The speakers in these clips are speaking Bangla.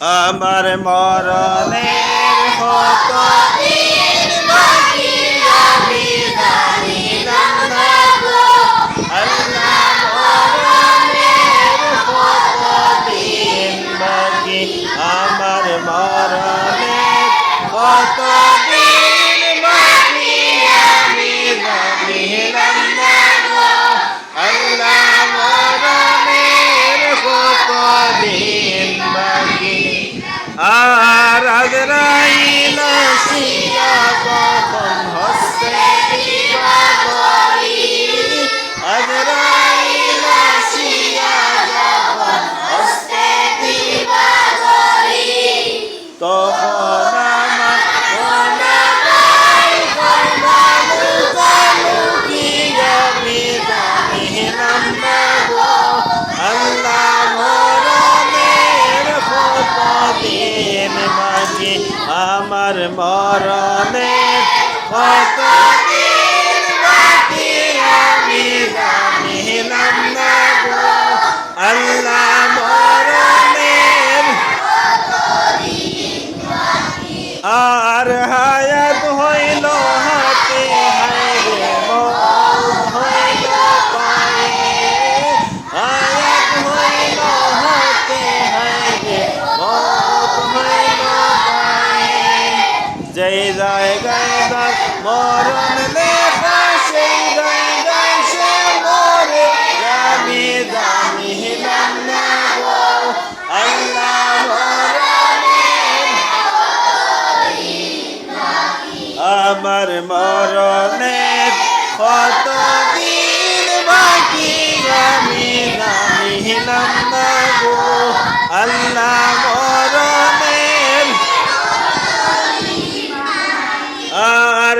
আমার মরণের কত দিন বাকি? আমি আর আজরাইল আসিয়া কখন হস্তে আজরাইল আসিয়া তখন আমার মরণে কত আমি জানিলাম না আল্লাহ মরণের আর হায়াত যেই জায়গায় তার মরণ লেখা সেই জায়গায় সে মরে। আমি জানিলাম না আমার মরণের কত দিন বাকি?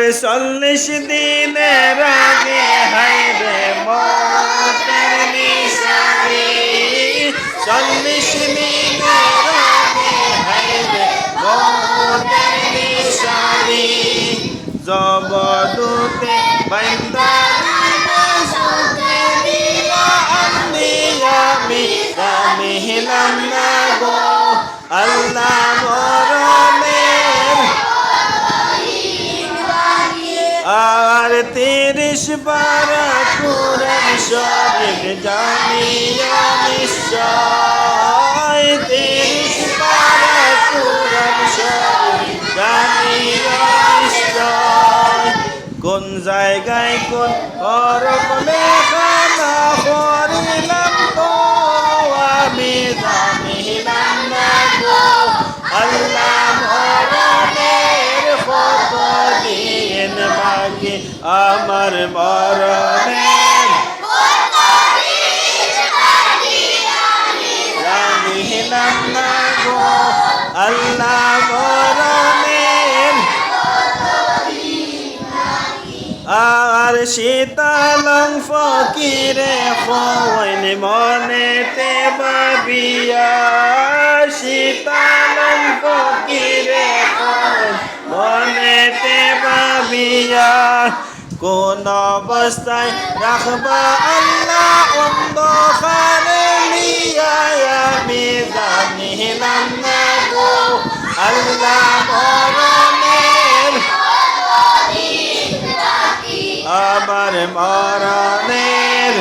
চল্লিশ দিনের আগে হাইরে মতের নিশানি। চল্লিশ দিনের আগে হাইরে মতের নিশানি। জবদূতে দিলা আমি আমি জানিলাম না গো। আল্লাহ মরণের আর তিরিশ বার কুরআন শরীফ জানিয়া নিশ্চয়। তিরিশ বার কুরআন শরীফ জানিয়া নিশ্চয়। কোন জায়গায় কোন হরফ আমার গো, আল্লাহ মরণের আর শীতালং ফকিরে হইন মনেতে বাবিয়া শীতালং ফকিরে হইন মনেতে বাবিয়া কোন অবস্থায় রাখবা আল্লাহ অন্ধকারে লিয়া আমি জানিলাম না গো। আল্লাহ মরণের আমার মরণের